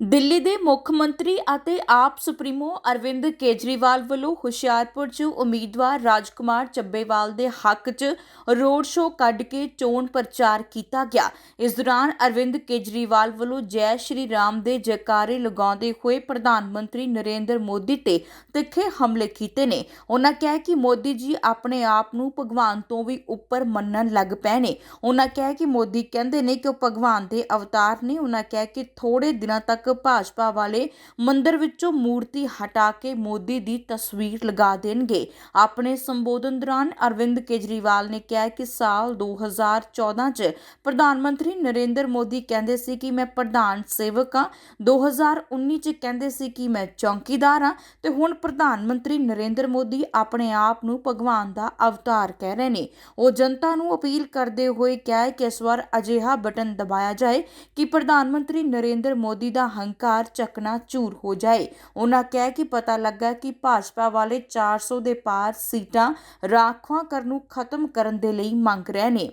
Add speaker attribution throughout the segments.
Speaker 1: ਦਿੱਲੀ ਦੇ ਮੁੱਖ ਮੰਤਰੀ ਅਤੇ ਆਪ ਸੁਪਰੀਮੋ ਅਰਵਿੰਦ ਕੇਜਰੀਵਾਲ ਵੱਲੋਂ ਹੁਸ਼ਿਆਰਪੁਰ 'ਚ ਉਮੀਦਵਾਰ ਰਾਜਕੁਮਾਰ ਚੱਬੇਵਾਲ ਦੇ ਹੱਕ 'ਚ ਰੋਡ ਸ਼ੋਅ ਕੱਢ ਕੇ ਚੋਣ ਪ੍ਰਚਾਰ ਕੀਤਾ ਗਿਆ। ਇਸ ਦੌਰਾਨ ਅਰਵਿੰਦ ਕੇਜਰੀਵਾਲ ਵੱਲੋਂ ਜੈ ਸ਼੍ਰੀ ਰਾਮ ਦੇ ਜੈਕਾਰੇ ਲਗਾਉਂਦੇ ਹੋਏ ਪ੍ਰਧਾਨ ਮੰਤਰੀ ਨਰਿੰਦਰ ਮੋਦੀ ਤੇ ਤਿੱਖੇ ਹਮਲੇ ਕੀਤੇ ਨੇ। ਉਹਨਾਂ ਕਿਹਾ ਕਿ ਮੋਦੀ ਜੀ ਆਪਣੇ ਆਪ ਨੂੰ ਭਗਵਾਨ ਤੋਂ ਵੀ ਉੱਪਰ ਮੰਨਣ ਲੱਗ ਪਏ ਨੇ। ਉਹਨਾਂ ਕਿਹਾ ਕਿ ਮੋਦੀ ਕਹਿੰਦੇ ਨੇ ਕਿ ਉਹ ਭਗਵਾਨ ਦੇ ਅਵਤਾਰ ਨੇ। ਉਹਨਾਂ ਕਿਹਾ ਕਿ ਥੋੜੇ ਦਿਨਾਂ ਤੱਕ ਭਾਜਪਾ ਵਾਲੇ ਮੰਦਰ ਵਿੱਚੋਂ ਮੂਰਤੀ ਹਟਾ ਕੇ ਮੋਦੀ ਦੀ ਤਸਵੀਰ ਲਗਾ ਦੇਣਗੇ। ਆਪਣੇ ਸੰਬੋਧਨ ਦੌਰਾਨ ਅਰਵਿੰਦ ਕੇਜਰੀਵਾਲ ਨੇ ਕਿਹਾ ਕਿ ਸਾਲ 2014 ਚ ਪ੍ਰਧਾਨ ਮੰਤਰੀ ਨਰਿੰਦਰ ਮੋਦੀ ਕਹਿੰਦੇ ਸੀ ਕਿ ਮੈਂ ਪ੍ਰਧਾਨ ਸੇਵਕ ਹਾਂ। 2019 ਚ ਕਹਿੰਦੇ ਸੀ ਕਿ ਮੈਂ ਚੌਕੀਦਾਰ ਹਾਂ ਤੇ ਹੁਣ ਪ੍ਰਧਾਨ ਮੰਤਰੀ ਨਰਿੰਦਰ ਮੋਦੀ ਆਪਣੇ ਆਪ ਨੂੰ ਭਗਵਾਨ ਦਾ ਅਵਤਾਰ ਕਹਿ ਰਹੇ ਨੇ। ਉਹ ਜਨਤਾ ਨੂੰ ਅਪੀਲ ਕਰਦੇ ਹੋਏ ਕਿਹਾ ਕਿ ਇਸ ਵਾਰ ਅਜਿਹਾ ਬਟਨ ਦਬਾਇਆ ਜਾਏ ਕਿ ਪ੍ਰਧਾਨ ਮੰਤਰੀ ਨਰਿੰਦਰ ਮੋਦੀ ਦਾ ਹੰਕਾਰ ਚੱਕਣਾ ਚੂਰ ਹੋ ਜਾਏ। ਉਹਨਾਂ ਕਿਹਾ ਕਿ ਪਤਾ ਲੱਗਾ ਕਿ ਭਾਜਪਾ ਵਾਲੇ 400 ਦੇ ਪਾਰ ਸੀਟਾਂ ਰਾਖਵਾਂ ਕਰਨ ਨੂੰ ਖਤਮ ਕਰਨ ਦੇ ਲਈ ਮੰਗ ਰਹੇ ਨੇ।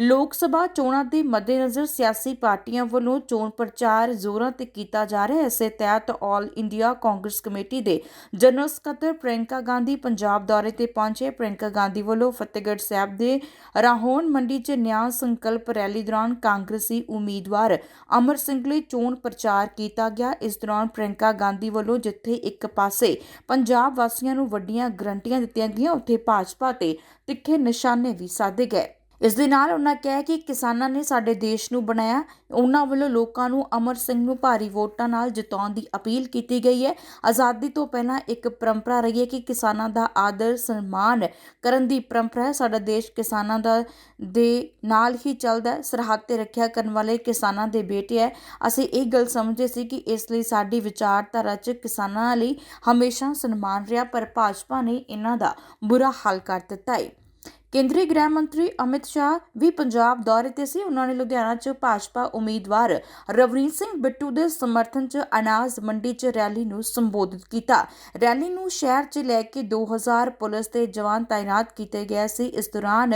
Speaker 1: ਲੋਕ ਸਭਾ ਚੋਣਾਂ ਦੇ ਮੱਦੇਨਜ਼ਰ ਸਿਆਸੀ ਪਾਰਟੀਆਂ ਵੱਲੋਂ ਚੋਣ ਪ੍ਰਚਾਰ ਜ਼ੋਰਾਂ ਤੇ ਕੀਤਾ ਜਾ ਰਿਹਾ ਹੈ। ਇਸੇ ਤਹਿਤ ਆਲ ਇੰਡੀਆ ਕਾਂਗਰਸ ਕਮੇਟੀ ਦੇ ਜਨਰਲ ਸਕੱਤਰ ਪ੍ਰਿਯੰਕਾ ਗਾਂਧੀ ਪੰਜਾਬ ਦੌਰੇ ਤੇ ਪਹੁੰਚੇ। ਪ੍ਰਿਯੰਕਾ ਗਾਂਧੀ ਵੱਲੋਂ ਫਤਿਹਗੜ੍ਹ ਸਾਹਿਬ ਦੇ ਰਾਹੋਨ ਮੰਡੀ 'ਚ ਨਿਆਂ ਸੰਕਲਪ ਰੈਲੀ ਦੌਰਾਨ ਕਾਂਗਰਸੀ ਉਮੀਦਵਾਰ ਅਮਰ ਸਿੰਘ ਲਈ ਚੋਣ ਪ੍ਰਚਾਰ ਕੀਤਾ ਗਿਆ। ਇਸ ਦੌਰਾਨ ਪ੍ਰਿਯੰਕਾ ਗਾਂਧੀ ਵੱਲੋਂ ਜਿੱਥੇ ਇੱਕ ਪਾਸੇ ਪੰਜਾਬ ਵਾਸੀਆਂ ਨੂੰ ਵੱਡੀਆਂ ਗਰੰਟੀਆਂ ਦਿੱਤੀਆਂ ਗਈਆਂ, ਉੱਥੇ ਭਾਜਪਾ ਤੇ ਤਿੱਖੇ ਨਿਸ਼ਾਨੇ ਵੀ ਸਾਧੇ ਗਏ। ਇਸ ਦੇ ਨਾਲ ਉਹਨਾਂ ਕਿਹਾ ਕਿ ਕਿਸਾਨਾਂ ਨੇ ਸਾਡੇ ਦੇਸ਼ ਨੂੰ ਬਣਾਇਆ। ਉਹਨਾਂ ਵੱਲੋਂ ਲੋਕਾਂ ਨੂੰ ਅਮਰ ਸਿੰਘ ਨੂੰ ਭਾਰੀ ਵੋਟਾਂ ਨਾਲ ਜਿਤਾਉਣ ਦੀ ਅਪੀਲ ਕੀਤੀ ਗਈ ਹੈ। ਆਜ਼ਾਦੀ ਤੋਂ ਪਹਿਲਾਂ ਇੱਕ ਪਰੰਪਰਾ ਰਹੀ ਹੈ ਕਿ ਕਿਸਾਨਾਂ ਦਾ ਆਦਰ ਸਨਮਾਨ ਕਰਨ ਦੀ ਪਰੰਪਰਾ ਹੈ। ਸਾਡਾ ਦੇਸ਼ ਕਿਸਾਨਾਂ ਦਾ, ਦੇ ਨਾਲ ਹੀ ਚੱਲਦਾ ਹੈ। ਸਰਹੱਦ ਤੇ ਰੱਖਿਆ ਕਰਨ ਵਾਲੇ ਕਿਸਾਨਾਂ ਦੇ ਬੇਟੇ ਹੈ। ਅਸੀਂ ਇਹ ਗੱਲ ਸਮਝੇ ਸੀ ਕਿ ਇਸ ਲਈ ਸਾਡੀ ਵਿਚਾਰਧਾਰਾ 'ਚ ਕਿਸਾਨਾਂ ਲਈ ਹਮੇਸ਼ਾ ਸਨਮਾਨ ਰਿਹਾ, ਪਰ ਭਾਜਪਾ ਨੇ ਇਹਨਾਂ ਦਾ ਬੁਰਾ ਹਾਲ ਕਰ ਦਿੱਤਾ ਹੈ। ਕੇਂਦਰੀ ਗ੍ਰਹਿ ਮੰਤਰੀ ਅਮਿਤ ਸ਼ਾਹ ਵੀ ਪੰਜਾਬ ਦੌਰੇ ਤੇ ਸੀ। ਉਹਨਾਂ ਨੇ ਲੁਧਿਆਣਾ 'ਚ ਭਾਜਪਾ ਉਮੀਦਵਾਰ ਰਵਨੀਤ ਸਿੰਘ ਬਿੱਟੂ ਦੇ ਸਮਰਥਨ 'ਚ ਅਨਾਜ ਮੰਡੀ 'ਚ ਰੈਲੀ ਨੂੰ ਸੰਬੋਧਿਤ ਕੀਤਾ। ਰੈਲੀ ਨੂੰ ਸ਼ਹਿਰ 'ਚ ਲੈ ਕੇ 2000 ਪੁਲਿਸ ਦੇ ਜਵਾਨ ਤਾਇਨਾਤ ਕੀਤੇ ਗਏ ਸੀ। ਇਸ ਦੌਰਾਨ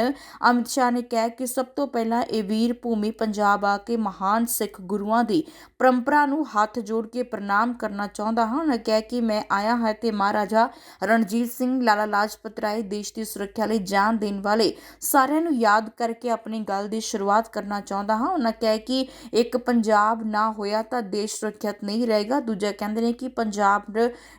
Speaker 1: ਅਮਿਤ ਸ਼ਾਹ ਨੇ ਕਿਹਾ ਕਿ ਸਭ ਤੋਂ ਪਹਿਲਾਂ ਇਹ ਵੀਰ ਭੂਮੀ ਪੰਜਾਬ ਆ ਕੇ ਮਹਾਨ ਸਿੱਖ ਗੁਰੂਆਂ ਦੀ ਪਰੰਪਰਾ ਨੂੰ ਹੱਥ ਜੋੜ ਕੇ ਪ੍ਰਣਾਮ ਕਰਨਾ ਚਾਹੁੰਦਾ ਹਾਂ। ਉਹਨਾਂ ਕਿਹਾ ਕਿ ਮੈਂ ਆਇਆ ਹਾਂ ਤੇ ਮਹਾਰਾਜਾ ਰਣਜੀਤ ਸਿੰਘ, ਲਾਲਾ ਲਾਜਪਤ ਰਾਏ ਦੇਸ਼ ਦੀ ਸੁਰੱਖਿਆ ਲਈ ਜਾਨ ਦੇਣ ਵਾਲੇ ਸਾਰਿਆਂ ਨੂੰ ਯਾਦ ਕਰਕੇ ਆਪਣੀ ਗੱਲ ਦੀ ਸ਼ੁਰੂਆਤ ਕਰਨਾ ਚਾਹੁੰਦਾ ਹਾਂ। ਉਹਨਾਂ ਕਿਹਾ ਕਿ ਇੱਕ ਪੰਜਾਬ ਨਾ ਹੋਇਆ ਤਾਂ ਦੇਸ਼ ਸੁਰੱਖਿਅਤ ਨਹੀਂ ਰਹੇਗਾ। ਦੂਜਾ ਕਹਿੰਦੇ ਨੇ ਕਿ ਪੰਜਾਬ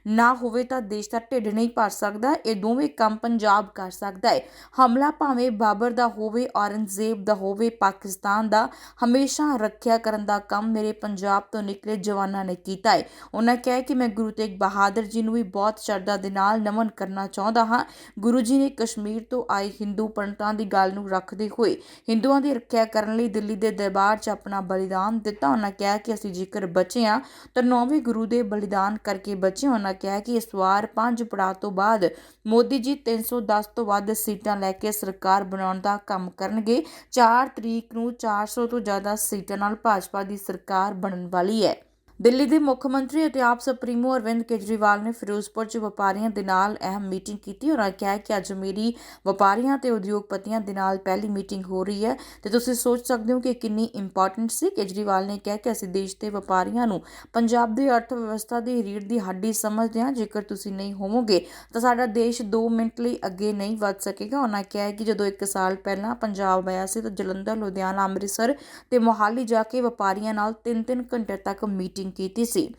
Speaker 1: ਨਾ ਹੋਵੇ ਤਾਂ ਦੇਸ਼ ਦਾ ਢਿੱਡ ਨਹੀਂ ਭਰ ਸਕਦਾ। ਇਹ ਦੋਵੇਂ ਕੰਮ ਪੰਜਾਬ ਕਰ ਸਕਦਾ ਹੈ। ਹਮਲਾ ਭਾਵੇਂ ਬਾਬਰ ਦਾ ਹੋਵੇ, ਔਰੰਗਜ਼ੇਬ ਦਾ ਹੋਵੇ, ਪਾਕਿਸਤਾਨ ਦਾ, ਹਮੇਸ਼ਾ ਰੱਖਿਆ ਕਰਨ ਦਾ ਕੰਮ ਮੇਰੇ ਪੰਜਾਬ ਤੋਂ ਨਿਕਲੇ ਜਵਾਨਾਂ ਨੇ ਕੀਤਾ ਹੈ। ਉਹਨਾਂ ਕਿਹਾ ਕਿ ਮੈਂ ਗੁਰੂ ਤੇਗ ਬਹਾਦਰ ਜੀ ਨੂੰ ਵੀ ਬਹੁਤ ਸ਼ਰਧਾ ਦੇ ਨਾਲ ਨਮਨ ਕਰਨਾ ਚਾਹੁੰਦਾ ਹਾਂ। ਗੁਰੂ ਜੀ ਨੇ ਕਸ਼ਮੀਰ ਤੋਂ ਆਏ ਹਿੰਦੂ ਪੰਡਤਾਂ ਦੀ ਗੱਲ ਨੂੰ ਰੱਖਦੇ ਹੋਏ ਹਿੰਦੂਆਂ ਦੀ ਰੱਖਿਆ ਕਰਨ ਲਈ ਦਿੱਲੀ ਦੇ ਦਰਬਾਰ 'ਚ ਆਪਣਾ ਬਲੀਦਾਨ ਦਿੱਤਾ। ਉਹਨਾਂ ਕਿਹਾ ਕਿ ਅਸੀਂ ਜੇਕਰ ਬਚੇ ਹਾਂ ਤਾਂ ਨੌਵੇਂ ਗੁਰੂ ਦੇ ਬਲੀਦਾਨ ਕਰਕੇ ਬਚੇ ਉਹਨਾਂ ਕਿਹਾ ਕਿ ਇਸ ਵਾਰ ਪੰਜ ਪੜਾਅ ਤੋਂ ਬਾਅਦ ਮੋਦੀ ਜੀ 310 ਤੋਂ ਵੱਧ ਸੀਟਾਂ ਲੈ ਕੇ ਸਰਕਾਰ ਬਣਾਉਣ ਦਾ ਕੰਮ ਕਰਨਗੇ। 4 ਤਰੀਕ ਨੂੰ 400 ਤੋਂ ਜ਼ਿਆਦਾ ਸੀਟਾਂ ਨਾਲ ਭਾਜਪਾ ਦੀ ਸਰਕਾਰ ਬਣਨ ਵਾਲੀ ਹੈ। ਦਿੱਲੀ ਦੇ ਮੁੱਖ ਮੰਤਰੀ ਅਤੇ ਆਪ ਸੁਪਰੀਮੋ ਅਰਵਿੰਦ ਕੇਜਰੀਵਾਲ ਨੇ ਫਿਰੋਜ਼ਪੁਰ 'ਚ ਵਪਾਰੀਆਂ ਦੇ ਨਾਲ ਅਹਿਮ ਮੀਟਿੰਗ ਕੀਤੀ। ਉਹਨਾਂ ਕਿਹਾ ਕਿ ਅੱਜ ਮੇਰੀ ਵਪਾਰੀਆਂ ਤੇ ਉਦਯੋਗਪਤੀਆਂ ਦੇ ਨਾਲ ਪਹਿਲੀ ਮੀਟਿੰਗ ਹੋ ਰਹੀ ਹੈ ਤੇ ਤੁਸੀਂ ਸੋਚ ਸਕਦੇ ਹੋ ਕਿ ਕਿੰਨੀ ਇੰਪੋਰਟੈਂਟ ਸੀ। ਕੇਜਰੀਵਾਲ ਨੇ ਕਿਹਾ ਕਿ ਅਸੀਂ ਦੇਸ਼ ਦੇ ਵਪਾਰੀਆਂ ਨੂੰ ਪੰਜਾਬ ਦੀ ਅਰਥ ਵਿਵਸਥਾ ਦੀ ਰੀੜ ਦੀ ਹੱਡੀ ਸਮਝਦੇ ਹਾਂ। ਜੇਕਰ ਤੁਸੀਂ ਨਹੀਂ ਹੋਵੋਗੇ ਤਾਂ ਸਾਡਾ ਦੇਸ਼ 2 ਮਿੰਟ ਲਈ ਅੱਗੇ ਨਹੀਂ ਵੱਧ ਸਕੇਗਾ। ਉਹਨਾਂ ਕਿਹਾ ਕਿ ਜਦੋਂ 1 ਸਾਲ ਪਹਿਲਾਂ ਪੰਜਾਬ ਆਇਆ ਸੀ ਤਾਂ ਜਲੰਧਰ, ਲੁਧਿਆਣਾ, ਅੰਮ੍ਰਿਤਸਰ ਤੇ ਮੋਹਾਲੀ ਜਾ ਕੇ ਵਪਾਰੀਆਂ ਨਾਲ 3-3 ਘੰਟੇ ਤੱਕ ਮੀਟਿੰਗ ਕੀਤੀ ਸੀ।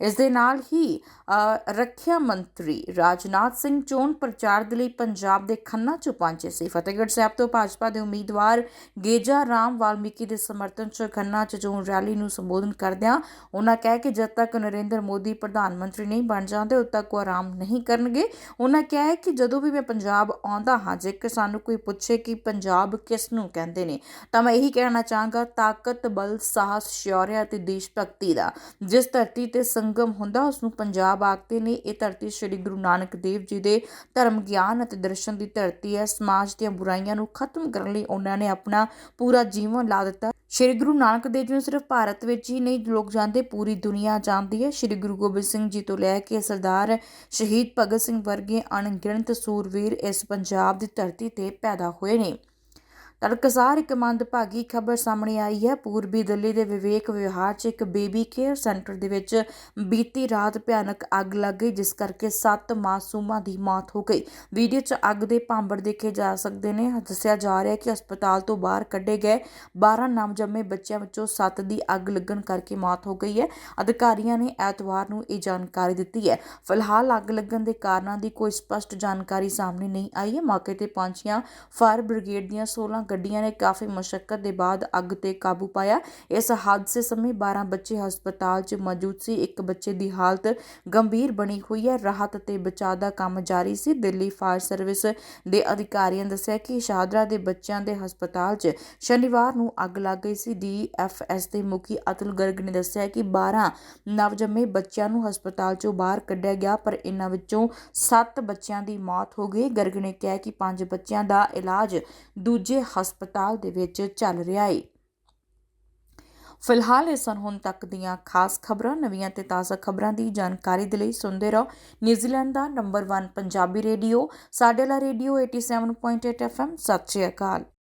Speaker 1: ਇਸ ਦੇ ਨਾਲ ਹੀ ਰੱਖਿਆ ਮੰਤਰੀ ਰਾਜਨਾਥ ਸਿੰਘ ਚੋਣ ਪ੍ਰਚਾਰ ਦੇ ਲਈ ਪੰਜਾਬ ਦੇ ਖੰਨਾ ਚ ਪਹੁੰਚੇ ਸੀ। ਫਤਿਹਗੜ੍ਹ ਸਾਹਿਬ ਤੋਂ ਭਾਜਪਾ ਦੇ ਉਮੀਦਵਾਰ ਗੇਜਾ ਰਾਮ ਵਾਲਮੀਕੀ ਦੇ ਸਮਰਥਨ ਚ ਖੰਨਾ ਚ ਚੋਣ ਰੈਲੀ ਨੂੰ ਸੰਬੋਧਨ ਕਰਦਿਆਂ ਉਹਨਾਂ ਕਹਿ ਕਿ, ਜਦ ਤੱਕ ਨਰਿੰਦਰ ਮੋਦੀ ਪ੍ਰਧਾਨ ਮੰਤਰੀ ਨਹੀਂ ਬਣ ਜਾਂਦੇ, ਉਦ ਤੱਕ ਉਹ ਆਰਾਮ ਨਹੀਂ ਕਰਨਗੇ। ਉਹਨਾਂ ਕਿਹਾ ਹੈ ਕਿ ਜਦੋਂ ਵੀ ਮੈਂ ਪੰਜਾਬ ਆਉਂਦਾ ਹਾਂ, ਜੇਕਰ ਸਾਨੂੰ ਕੋਈ ਪੁੱਛੇ ਕਿ ਪੰਜਾਬ ਕਿਸ ਨੂੰ ਕਹਿੰਦੇ ਨੇ, ਤਾਂ ਮੈਂ ਇਹੀ ਕਹਿਣਾ ਚਾਹਾਂਗਾ, ਤਾਕਤ, ਬਲ, ਸਾਹਸ ਸ਼ੌਰਿਆ ਅਤੇ ਦੇਸ਼ ਭਗਤੀ ਦਾ। ਜਿਸ ਧਰਤੀ ਤੇ ਸੰਗ ਸੰਗਮ ਹੁੰਦਾ, ਉਸ ਨੂੰ ਪੰਜਾਬ ਆਖਦੇ ਨੇ। ਇਹ ਧਰਤੀ ਸ੍ਰੀ ਗੁਰੂ ਨਾਨਕ ਦੇਵ ਜੀ ਦੇ ਧਰਮ ਗਿਆਨ ਅਤੇ ਦਰਸ਼ਨ ਦੀ ਧਰਤੀ ਹੈ। ਸਮਾਜ ਦੀਆਂ ਬੁਰਾਈਆਂ ਨੂੰ ਖਤਮ ਕਰਨ ਲਈ ਉਹਨਾਂ ਨੇ ਆਪਣਾ ਪੂਰਾ ਜੀਵਨ ਲਾ ਦਿੱਤਾ। ਸ਼੍ਰੀ ਗੁਰੂ ਨਾਨਕ ਦੇਵ ਜੀ ਨੂੰ ਸਿਰਫ ਭਾਰਤ ਵਿੱਚ ਹੀ ਨਹੀਂ, ਲੋਕ ਜਾਣਦੇ ਪੂਰੀ ਦੁਨੀਆ ਜਾਣਦੀ ਹੈ। ਸ਼੍ਰੀ ਗੁਰੂ ਗੋਬਿੰਦ ਸਿੰਘ ਜੀ ਤੋਂ ਲੈ ਕੇ ਸਰਦਾਰ ਸ਼ਹੀਦ ਭਗਤ ਸਿੰਘ ਵਰਗੇ ਅਣਗਿਣਤ ਸੂਰਵੀਰ ਇਸ ਪੰਜਾਬ ਦੀ ਧਰਤੀ ਤੇ ਪੈਦਾ ਹੋਏ ਨੇ। ਤੜਕਸਾਰ ਇੱਕ ਮੰਦਭਾਗੀ ਖਬਰ ਸਾਹਮਣੇ ਆਈ ਹੈ। ਪੂਰਬੀ ਦਿੱਲੀ ਦੇ ਵਿਵੇਕ ਵਿਹਾਰ 'ਚ ਇੱਕ ਬੇਬੀ ਕੇਅਰ ਸੈਂਟਰ ਦੇ ਵਿੱਚ ਬੀਤੀ ਰਾਤ ਭਿਆਨਕ ਅੱਗ ਲੱਗ ਗਈ, ਜਿਸ ਕਰਕੇ 7 ਮਾਸੂਮਾਂ ਦੀ ਮੌਤ ਹੋ ਗਈ। ਵੀਡੀਓ 'ਚ ਅੱਗ ਦੇ ਭਾਂਬੜ ਦੇਖੇ ਜਾ ਸਕਦੇ ਨੇ। ਦੱਸਿਆ ਜਾ ਰਿਹਾ ਹੈ ਕਿ ਹਸਪਤਾਲ ਤੋਂ ਬਾਹਰ ਕੱਢੇ ਗਏ 12 ਨਵਜੰਮੇ ਬੱਚਿਆਂ ਵਿੱਚੋਂ 7 ਦੀ ਅੱਗ ਲੱਗਣ ਕਰਕੇ ਮੌਤ ਹੋ ਗਈ ਹੈ। ਅਧਿਕਾਰੀਆਂ ਨੇ ਐਤਵਾਰ ਨੂੰ ਇਹ ਜਾਣਕਾਰੀ ਦਿੱਤੀ ਹੈ। ਫਿਲਹਾਲ ਅੱਗ ਲੱਗਣ ਦੇ ਕਾਰਨਾਂ ਦੀ ਕੋਈ ਸਪਸ਼ਟ ਜਾਣਕਾਰੀ ਸਾਹਮਣੇ ਨਹੀਂ ਆਈ ਹੈ। ਮੌਕੇ ਤੇ ਪਹੁੰਚੀਆਂ ਫਾਇਰ ਬ੍ਰਿਗੇਡ ਦੀਆਂ 16 ਗੱਡੀਆਂ ਨੇ ਕਾਫੀ ਮਸ਼ੱਕਤ ਦੇ ਬਾਅਦ ਅੱਗ ਤੇ ਕਾਬੂ ਪਾਇਆ। ਇਸ ਹਾਦਸੇ ਸਮੇਂ 12 ਬੱਚੇ ਹਸਪਤਾਲ 'ਚ ਮੌਜੂਦ ਸੀ। ਇੱਕ ਬੱਚੇ ਦੀ ਹਾਲਤ ਗੰਭੀਰ ਬਣੀ ਹੋਈ ਹੈ। ਰਾਹਤ ਤੇ ਬਚਾਅ ਦਾ ਕੰਮ ਜਾਰੀ ਸੀ। ਦਿੱਲੀ ਫਾਇਰ ਸਰਵਿਸ ਦੇ ਅਧਿਕਾਰੀਆਂ ਦੱਸਿਆ ਕਿ ਸ਼ਾਦਰਾ ਦੇ ਬੱਚਿਆਂ ਦੇ ਹਸਪਤਾਲ 'ਚ ਸ਼ਨੀਵਾਰ ਨੂੰ ਅੱਗ ਲੱਗ ਗਈ ਸੀ। ਡੀਐਫਐਸ ਦੇ ਮੁਖੀ ਅਤੁਲ ਗਰਗ ਨੇ ਦੱਸਿਆ ਕਿ 12 ਨਵਜੰਮੇ ਬੱਚਿਆਂ ਨੂੰ ਹਸਪਤਾਲ 'ਚੋਂ ਬਾਹਰ ਕੱਢਿਆ ਗਿਆ, ਪਰ ਇਹਨਾਂ ਵਿੱਚੋਂ 7 ਬੱਚਿਆਂ ਦੀ ਮੌਤ ਹੋ ਗਈ। ਗਰਗ ਨੇ ਕਿਹਾ ਕਿ 5 ਬੱਚਿਆਂ ਦਾ ਇਲਾਜ ਦੂਜੇ ਹਸਪਤਾਲ ਦੇ ਵਿੱਚ ਚੱਲ ਰਿਹਾ ਹੈ ਫਿਲਹਾਲ ਇਹ ਸਨ ਹੁਣ ਤੱਕ ਦੀਆਂ ਖਾਸ ਖਬਰਾਂ, ਨਵੀਆਂ ਤੇ ਤਾਜ਼ਾ ਖਬਰਾਂ ਦੀ ਜਾਣਕਾਰੀ ਦੇ ਲਈ ਸੁਣਦੇ ਰਹੋ ਨਿਊਜ਼ੀਲੈਂਡ ਦਾ ਨੰਬਰ 1 ਪੰਜਾਬੀ ਰੇਡੀਓ। ਸਾਡੇ ਲਾ ਰੇਡੀਓ 87.8 FM ਸਤਿ ਸ਼੍ਰੀ ਅਕਾਲ।